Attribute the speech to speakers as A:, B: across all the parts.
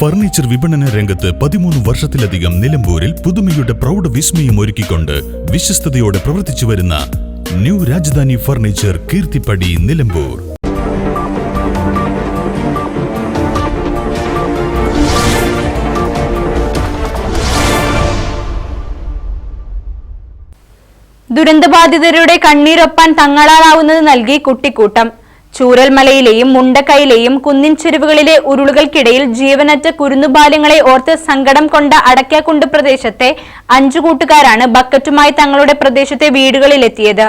A: Furniture വിപണന രംഗത്ത് പതിമൂന്ന് വർഷത്തിലധികം നിലമ്പൂരിൽ പുതുമയുടെ പ്രൗഢ വിസ്മയം ഒരുക്കിക്കൊണ്ട് വിശ്വസ്തയോടെ പ്രവർത്തിച്ചു വരുന്ന ന്യൂ രാജധാനി ഫർണിച്ചർ കീർത്തിപ്പടി നിലമ്പൂർ.
B: ദുരന്തബാധിതരുടെ കണ്ണീരൊപ്പാൻ തങ്ങളാളാവുന്നത് നൽകി കുട്ടിക്കൂട്ടം. ചൂരൽമലയിലെയും മുണ്ടക്കൈയിലെയും കുന്നിൻ ചെരുവുകളിലെ ഉരുളുകൾക്കിടയിൽ ജീവനറ്റ കുരുന്നുബാല്യങ്ങളെ ഓർത്ത് സങ്കടം കൊണ്ട അടയ്ക്കാക്കുണ്ട് പ്രദേശത്തെ അഞ്ചു കൂട്ടുകാരാണ് ബക്കറ്റുമായി തങ്ങളുടെ പ്രദേശത്തെ വീടുകളിലെത്തിയത്.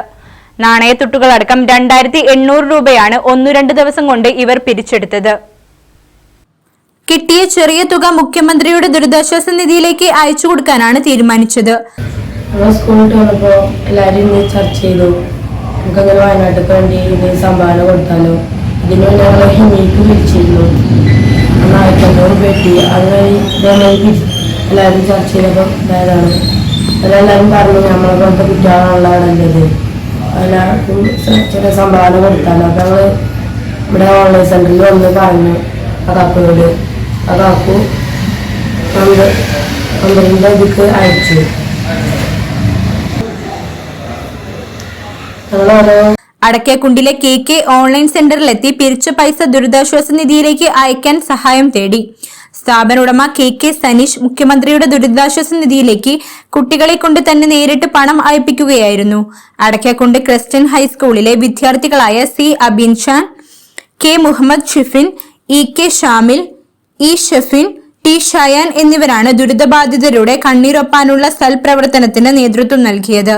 B: നാണയത്തുട്ടുകളടക്കം രണ്ടായിരത്തി എണ്ണൂറ് രൂപയാണ് ഒന്നു രണ്ട് ദിവസം കൊണ്ട് ഇവർ പിരിച്ചെടുത്തത്. കിട്ടിയ ചെറിയ തുക മുഖ്യമന്ത്രിയുടെ ദുരിതാശ്വാസ നിധിയിലേക്ക് അയച്ചു കൊടുക്കാനാണ് തീരുമാനിച്ചത്
C: നമുക്കങ്ങനെ വയനാട്ടിൽ വേണ്ടി സംഭാവന കൊടുത്താലോ? ഇതിന് വേണ്ടി ഞങ്ങൾ ഹിമിക്ക് പിരിച്ചിരുന്നു അന്ന് പറ്റി അതുവഴി ഇതേമാതിരി എല്ലാവരും ചർച്ച ചെയ്തപ്പോൾ ഇതായതാണ്. അതിലെല്ലാവരും പറഞ്ഞു നമ്മളെ പോലത്തെ കുട്ടികളാണല്ലോ അവിടെ എല്ലാവർക്കും ചില സംഭാവന കൊടുത്താലോ? അപ്പം ഞങ്ങൾ ഇവിടെ ഓൺലൈൻ സെന്ററിൽ വന്ന് പറഞ്ഞു. ആ കാക്കയോട്. ആ കാക്കു പന്ത്രണ്ട് പന്ത്രണ്ട് ഇതിക്ക് അയച്ചു.
B: അടക്കേക്കുണ്ടിലെ കെ കെ ഓൺലൈൻ സെന്ററിലെത്തി പിരിച്ച പൈസ ദുരിതാശ്വാസ നിധിയിലേക്ക് അയക്കാൻ സഹായം തേടി. സ്ഥാപന ഉടമ കെ കെ സനീഷ് മുഖ്യമന്ത്രിയുടെ ദുരിതാശ്വാസ നിധിയിലേക്ക് കുട്ടികളെ കൊണ്ട് തന്നെ നേരിട്ട് പണം അയപ്പിക്കുകയായിരുന്നു. അടക്കേക്കുണ്ട് ക്രിസ്ത്യൻ ഹൈസ്കൂളിലെ വിദ്യാർത്ഥികളായ C Abinshan K Muhammad Shifin E K Shamil E Shefin T Shayan എന്നിവരാണ് ദുരിതബാധിതരുടെ കണ്ണീരൊപ്പാനുള്ള സൽപ്രവർത്തനത്തിന് നേതൃത്വം നൽകിയത്.